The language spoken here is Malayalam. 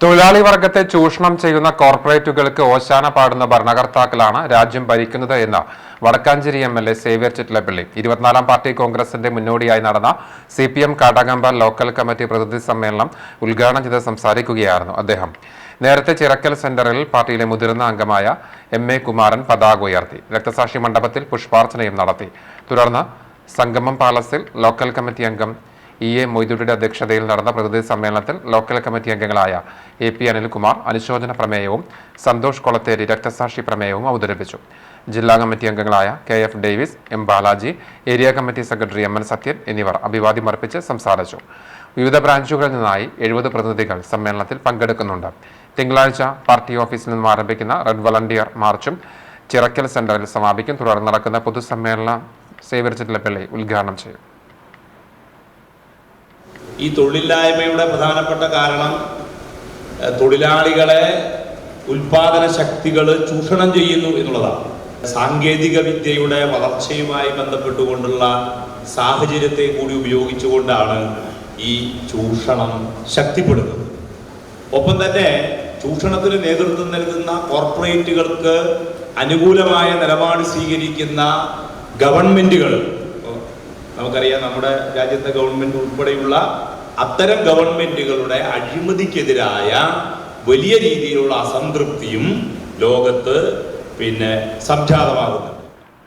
തൊഴിലാളി വർഗത്തെ ചൂഷണം ചെയ്യുന്ന കോർപ്പറേറ്റുകൾക്ക് ഓശാന പാടുന്ന ഭരണകർത്താക്കളാണ് രാജ്യം ഭരിക്കുന്നത് എന്ന് Vadakkanchery M L A Xavier Chittilappally. ഇരുപത്തിനാലാം പാർട്ടി കോൺഗ്രസിന്റെ മുന്നോടിയായി നടന്ന C P M Kadakampa local committee പ്രതിനിധി സമ്മേളനം ഉദ്ഘാടനം ചെയ്ത് സംസാരിക്കുകയായിരുന്നു അദ്ദേഹം. നേരത്തെ ചിറക്കൽ സെന്ററിൽ പാർട്ടിയിലെ മുതിർന്ന അംഗമായ എം എ കുമാരൻ പതാക ഉയർത്തി. രക്തസാക്ഷി മണ്ഡപത്തിൽ പുഷ്പാർച്ചനയും നടത്തി. തുടർന്ന് സംഗമം പാലസിൽ ലോക്കൽ കമ്മിറ്റി അംഗം ഇ എ മൊയ്തുടിയുടെ അധ്യക്ഷതയിൽ നടന്ന പ്രതിനിധി സമ്മേളനത്തിൽ ലോക്കൽ കമ്മിറ്റി അംഗങ്ങളായ എ പി അനിൽകുമാർ അനുശോചന പ്രമേയവും സന്തോഷ് കൊളത്തേരി രക്തസാക്ഷി പ്രമേയവും അവതരിപ്പിച്ചു. ജില്ലാ കമ്മിറ്റി അംഗങ്ങളായ K F Davis M Balaji area committee secretary M N Sathyan എന്നിവർ അഭിവാദ്യം അഭിവാദ്യമർപ്പിച്ച് സംസാരിച്ചു. വിവിധ ബ്രാഞ്ചുകളിൽ നിന്നായി എഴുപത് പ്രതിനിധികൾ സമ്മേളനത്തിൽ പങ്കെടുക്കുന്നുണ്ട്. തിങ്കളാഴ്ച പാർട്ടി ഓഫീസിൽ നിന്നും ആരംഭിക്കുന്ന റെഡ് വളണ്ടിയർ മാർച്ചും ചിറക്കൽ സെന്ററിൽ സമാപിക്കും. തുടർന്ന് നടക്കുന്ന പൊതുസമ്മേളനം സേവ്യർ പിള്ളി ഉദ്ഘാടനം ചെയ്യും. ഈ തൊഴിലില്ലായ്മയുടെ പ്രധാനപ്പെട്ട കാരണം തൊഴിലാളികളെ ഉൽപാദന ശക്തികൾ ചൂഷണം ചെയ്യുന്നു എന്നുള്ളതാണ്. സാങ്കേതിക വിദ്യയുടെ വളർച്ചയുമായി ബന്ധപ്പെട്ടുകൊണ്ടുള്ള സാഹചര്യത്തെ കൂടി ഉപയോഗിച്ചുകൊണ്ടാണ് ഈ ചൂഷണം ശക്തിപ്പെടുന്നത്. ഒപ്പം തന്നെ ചൂഷണത്തിന് നേതൃത്വം നൽകുന്ന കോർപ്പറേറ്റുകൾക്ക് അനുകൂലമായ നിലപാട് സ്വീകരിക്കുന്ന ഗവൺമെന്റുകൾ നമുക്കറിയാം നമ്മുടെ രാജ്യത്തെ ഗവൺമെന്റ് ഉൾപ്പെടെയുള്ള അത്തരം ഗവൺമെന്റുകളുടെ അഴിമതിക്കെതിരായ വലിയ രീതിയിലുള്ള അസംതൃപ്തിയും ലോകത്ത് പിന്നെ സംജാതമാകുന്നുണ്ട്